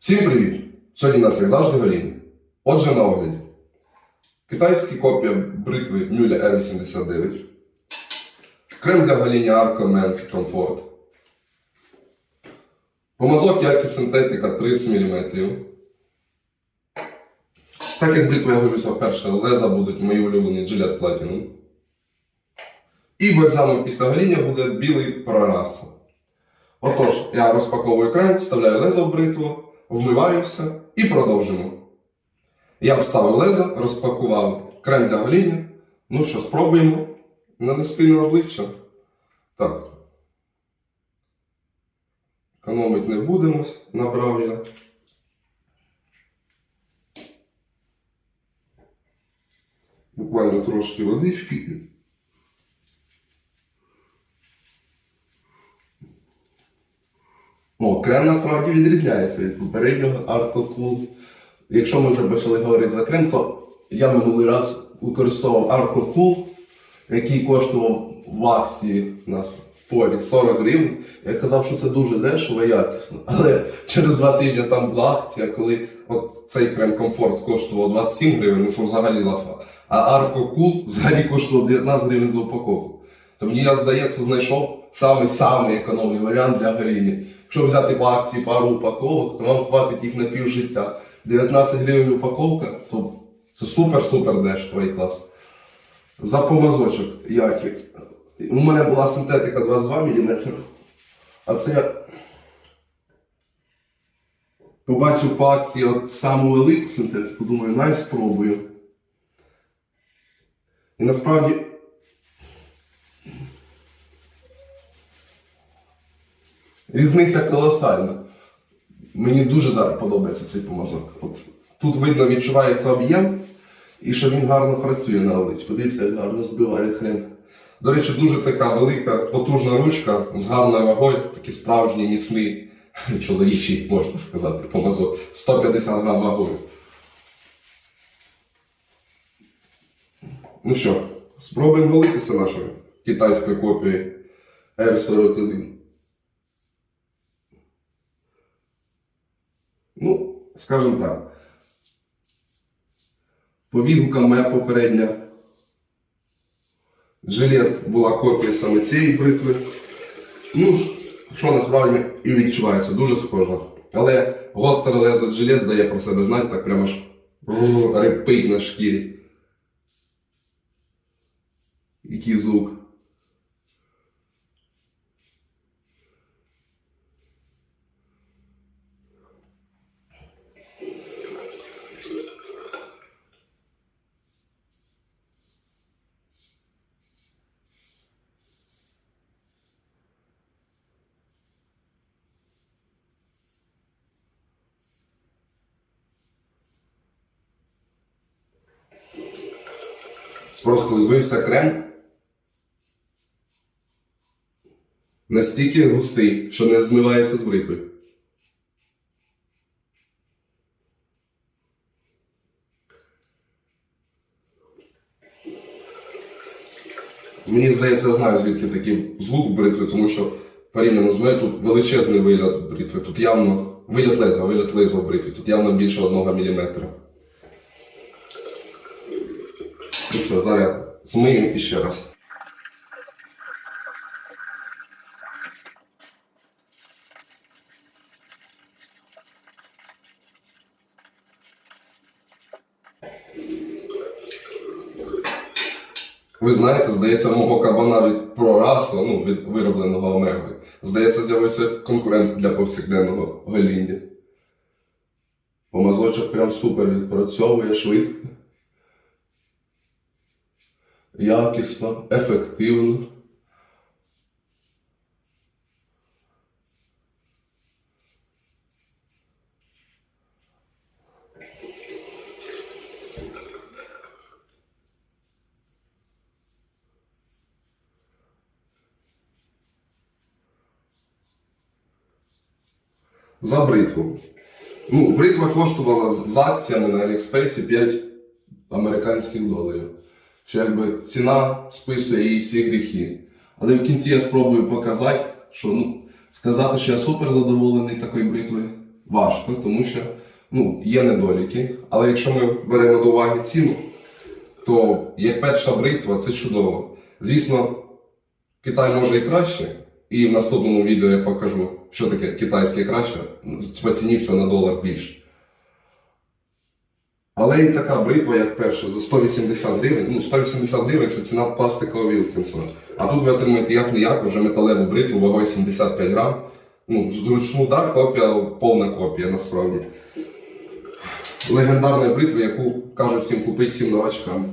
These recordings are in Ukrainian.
Всім привіт! Сьогодні у нас, як завжди, гоління. Отже, на огляді. Китайська копія бритви Мюля R89. Крем для гоління Arco Men Comfort. Помазок якість синтетика 30 мм. Так як бритва я голюся вперше, леза будуть мої улюблені Gillette Platinum. І бальзамом після гоління буде білий прораз. Отож, я розпаковую крем, вставляю лезо в бритву, вмиваюся і продовжимо. Я вставив лезо, розпакував крем для гоління. Ну що, спробуємо нанести на обличчя. Так. Економить не будемо, набрав я. Буквально трошки водички. О, крем насправді відрізняється від попереднього Cool. Якщо ми вже почали говорити за крем, то я минулий раз використовував Cool, який коштував в акції у нас в полі 40 гривень. Я казав, що це дуже дешево і якісно. Але через два тижні там була акція, коли от цей крем комфорт коштував 27 гривень, ну що взагалі лафа. А Cool взагалі коштував 19 гривень за упаковку. То мені, я, здається, знайшов самий-самий економний варіант для горіння. Якщо взяти по акції пару упаковок, то вам хватить їх на пів життя. 19 гривень упаковка, то це супер-супер дешевий клас. За помазочок який. У мене була синтетика 22 мм. А це побачив по акції от саму велику синтетику, думаю, най спробую. І насправді Різниця колосальна. Мені дуже зараз подобається цей помазок. От, тут видно, відчувається об'єм і що він гарно працює на обличчі. Подивіться, як гарно збиває крем. До речі, дуже така велика, потужна ручка з гарною вагою, такий справжній міцний чоловічий, можна сказати, помазок. 150 грам вагою. Ну що, спробуємо валитися нашою китайською копією R41. Ну, скажімо так. По відгукам моя попередня жилет була копія саме цієї бритви. Ну, що насправді і відчувається, дуже схоже. Але гостре лезо жилет дає про себе знати, так прямо ж репить на шкірі. Який звук. Просто збився крем. Настільки густий, що не змивається з бритви. Мені здається, я знаю, звідки такий звук в бритві, тому що порівняно з мною тут величезний вигляд бритви. Тут явно вигляд леза, вигляд леза в бритві. Тут явно більше 1 мм. Ну що, зараз змию і ще раз. Ви знаєте, здається, мого кабана від прорасло, ну, від виробленого омегою. Здається, з'явився конкурент для повсякденного гоління. Помазочок прям супер відпрацьовує швидко. Якісно, ефективно. За бритву. Ну, бритва коштувала з акціями на Аліекспресі 5 американських доларів. Що якби ціна списує її всі гріхи. Але в кінці я спробую показати, що ну, сказати, що я супер задоволений такою бритвою, важко, тому що ну, є недоліки. Але якщо ми беремо до уваги ціну, то як перша бритва це чудово. Звісно, Китай може і краще, і в наступному відео я покажу, що таке китайське краще, по ціні все на долар більше. Але і така бритва, як перша, за 180 гривень. Ну, 180 гривень це ціна пластикового Вілкінсона. А тут ви отримаєте як не вже металеву бритву вагою 75 грам. Ну, зручну, так, копія, повна копія насправді. Легендарної бритви, яку кажуть всім купити всім новачкам.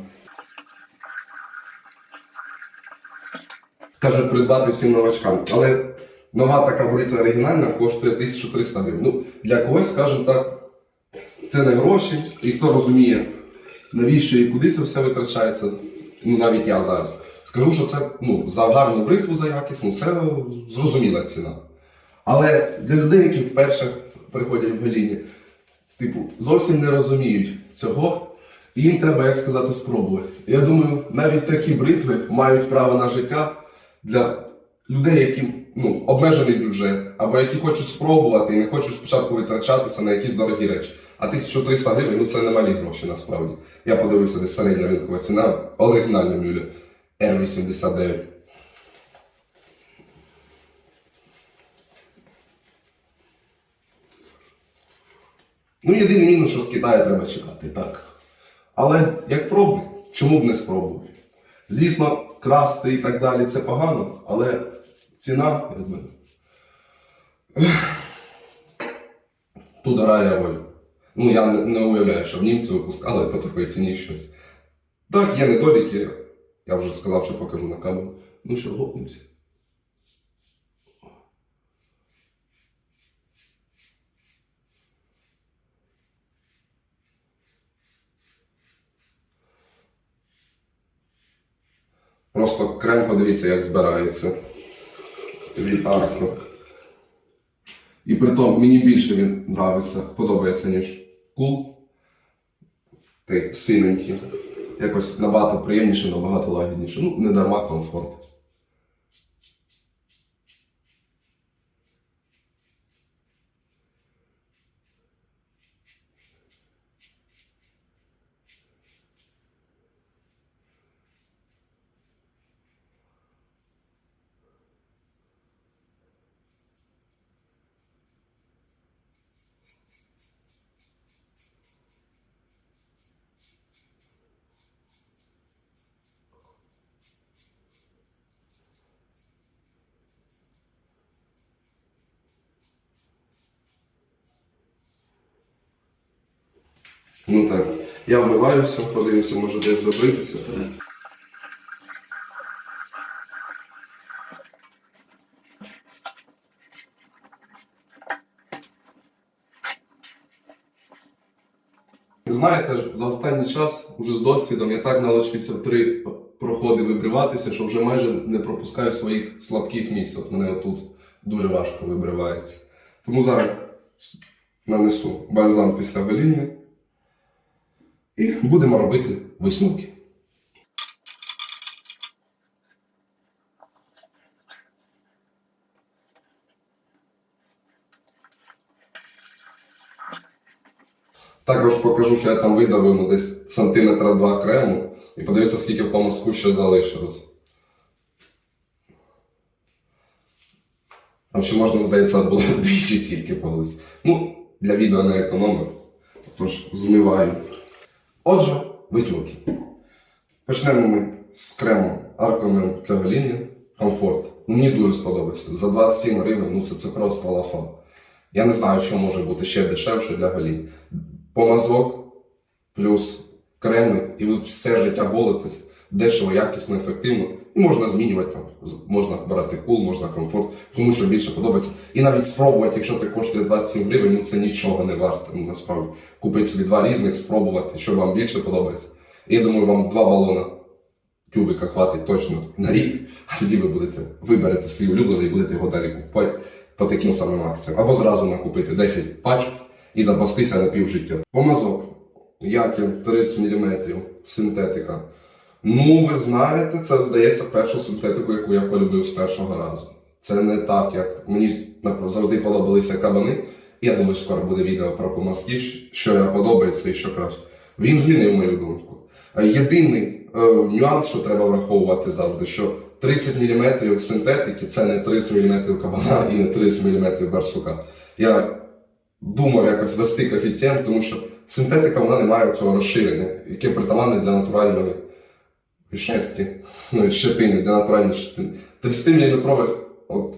Кажуть придбати всім новачкам. Але нова така бритва оригінальна коштує 1300 гривень. Ну, для когось, скажімо так, це не гроші, і хто розуміє, навіщо і куди це все витрачається, ну навіть я зараз. Скажу, що це ну, за гарну бритву, за якісну, це зрозуміла ціна. Але для людей, які вперше приходять в Галіні, типу, зовсім не розуміють цього, і їм треба, як сказати, спробувати. Я думаю, навіть такі бритви мають право на життя для людей, яким ну, обмежений бюджет, або які хочуть спробувати і не хочуть спочатку витрачатися на якісь дорогі речі. А 1300 гривень ну це не малі гроші насправді. Я подивився, десь середня ринкова ціна оригінальна мюля R89. Ну, єдиний мінус, що з Китаю треба чекати, так. Але як пробуй, чому б не спробувати? Звісно, красти і так далі це погано, але ціна, якби. Тут грає роль. Ну, я не, уявляю, що в німці випускали по такій ціні щось. Так, є недоліки. Я вже сказав, що покажу на камеру. Ну що, гопнемося. Просто крем подивіться, як збирається. Від Арко. І при тому мені більше він подобається, ніж кул. Ти синенький. Якось набагато приємніше, набагато лагідніше. Ну, не дарма комфорт. Ну так. Я вмиваюся, подивимося, може десь добитися. Знаєте, за останній час, уже з досвідом, я так наловчився в три проходи вибриватися, що вже майже не пропускаю своїх слабких місць. От мене отут дуже важко вибривається. Тому зараз нанесу бальзам після гоління і будемо робити висновки. Також покажу, що я там видавив ну, десь сантиметра два крему і подивіться, скільки в помазку ще залишилось. Там ще можна, здається, було двічі стільки полиць. Ну, для відео не економив. Тож змиваю. Отже, висновки. Почнемо ми з крему Аркомен для гоління. Комфорт. Мені дуже сподобався. За 27 гривень, ну це, це просто лафа. Я не знаю, що може бути ще дешевше для голінь. Помазок плюс креми, і ви все життя голитесь дешево, якісно, ефективно. І можна змінювати там. Можна брати кул, можна комфорт, кому що більше подобається. І навіть спробувати, якщо це коштує 27 гривень, ну це нічого не варто. Ну, насправді. Купити собі два різних, спробувати, що вам більше подобається. І я думаю, вам два балона тюбика хватить точно на рік, а тоді ви будете виберете свій улюблений і будете його далі купувати по таким самим акціям. Або зразу накупити 10 пачок і запастися на півжиття. Помазок. Якін 30 мм синтетика. Ну, ви знаєте, це здається першу синтетику, яку я полюбив з першого разу. Це не так, як мені завжди подобалися кабани. Я думаю, скоро буде відео про помазки, що я подобається і що краще. Він змінив мою думку. Е, Єдиний е, нюанс, що треба враховувати завжди, що 30 мм синтетики це не 30 мм кабана і не 30 мм барсука. Я думав якось вести коефіцієнт, тому що синтетика вона не має цього розширення, яке притаманне для натуральної шерсті, ну, щетини, для натуральної щетини. 30 мм от,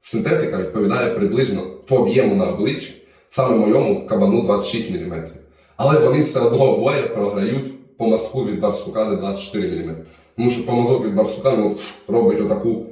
синтетика відповідає приблизно по об'єму на обличчі, саме моєму кабану 26 мм. Але вони все одно обоє програють по мазку від барсука на 24 мм. Тому що помазок від барсука ну, робить отаку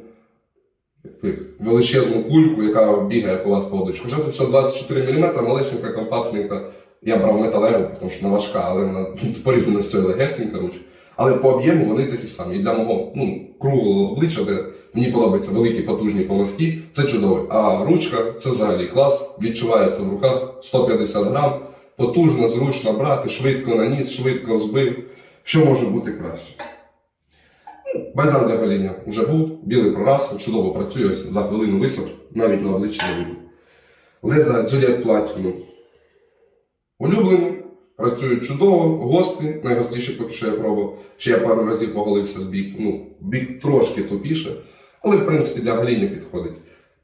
величезну кульку, яка бігає по вас по обличчю. Хоча це все 24 мм, малесенька, компактненька. Я брав металеву, тому що вона важка, але вона порівняно з цією легесенька ручка. Але по об'єму вони такі самі. І для мого ну, круглого обличчя, де мені подобаються великі потужні помазки, це чудово. А ручка це взагалі клас, відчувається в руках 150 грам, потужно, зручно брати, швидко наніс, швидко взбив. Що може бути краще? Ну, Бальзам для гоління вже був, білий прораз, чудово працює, ось за хвилину висох, навіть на обличчі не. Леза Gillette Platinum. Улюблені, працюють чудово, гості, найгостріші поки що я пробував. Ще я пару разів поголився з бік. Ну, бік трошки тупіше, але в принципі для гоління підходить.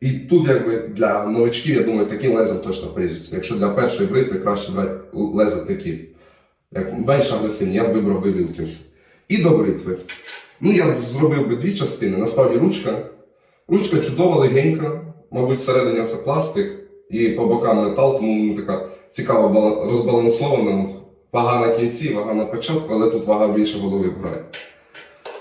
І тут, якби для новичків, я думаю, таким лезом точно прийдеться. Якщо для першої бритви краще брати леза такі, як менш агресивні, я б вибрав би Wilkins. І до бритви. Ну, я б зробив би дві частини. Насправді ручка. Ручка чудова, легенька, мабуть, всередині це пластик і по бокам метал, тому така цікаво бала- розбалансована. От Вага на кінці, вага на початку, але тут вага більше голови грає.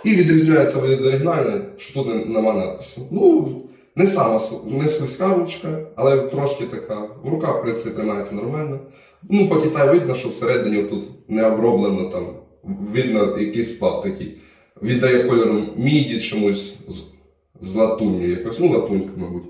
І відрізняється від оригінальної, що тут нема надпису. Ну, не сама не слизька ручка, але трошки така. В руках, в принципі, тримається нормально. Ну, по Китаю видно, що всередині тут не оброблено там. Видно якийсь сплав такий. Віддає кольором міді чомусь з, з латунню якось. Ну, латунька, мабуть.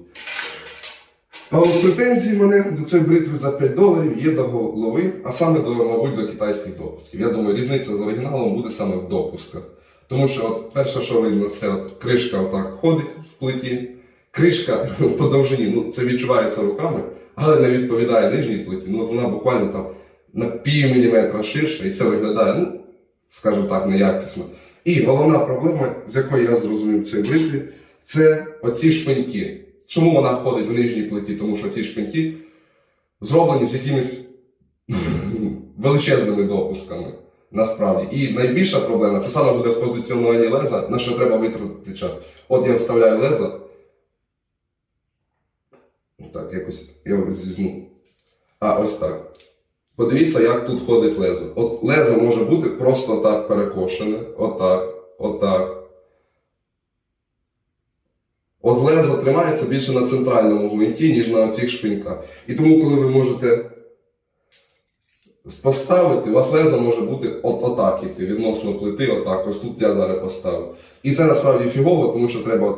А от претензії мене до цієї бритви за 5 доларів є до голови, а саме до, мабуть, до китайських допусків. Я думаю, різниця з оригіналом буде саме в допусках. Тому що от перше, що видно, це от кришка отак ходить в плиті. Кришка по довжині, ну це відчувається руками, але не відповідає нижній плиті. Ну от вона буквально там на пів міліметра ширша, і це виглядає, ну, скажімо так, неякісно. І головна проблема, з якої я зрозумів в бритві, це оці шпиньки. Чому вона ходить в нижній плиті? Тому що ці шпиньки зроблені з якимись величезними допусками. Насправді. І найбільша проблема це саме буде в позиціонуванні леза, на що треба витратити час. От я вставляю лезо. Так, якось я ось візьму. А, ось так. Подивіться, як тут ходить лезо. От лезо може бути просто так перекошене. Отак, отак. От лезо тримається більше на центральному гвинті, ніж на оцих шпиньках. І тому, коли ви можете поставити, у вас лезо може бути от отак іти, відносно плити, отак. Ось тут я зараз поставив. І це насправді фігово, тому що треба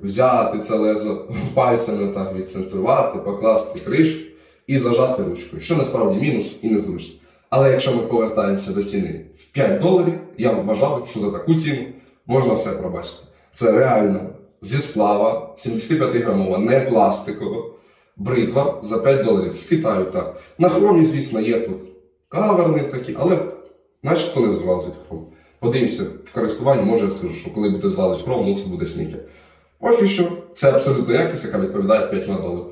взяти це лезо пальцями так відцентрувати, покласти кришу і зажати ручкою. Що насправді мінус і незручно. Але якщо ми повертаємося до ціни в 5 доларів, я вважав, що за таку ціну можна все пробачити. Це реально зі сплава, 75 грамова, не пластикова, бритва за 5 доларів з Китаю так. На хромі, звісно, є тут каверни такі, але начебто не злазить хром. Подивимося в користуванні, може я скажу, що коли буде злазити хром, ну це буде снікер. Поки що це абсолютно якість, яка відповідає 5 на долар.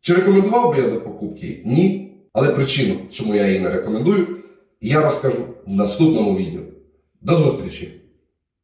Чи рекомендував би я до покупки? Ні. Але причину, чому я її не рекомендую, я розкажу в наступному відео. До зустрічі!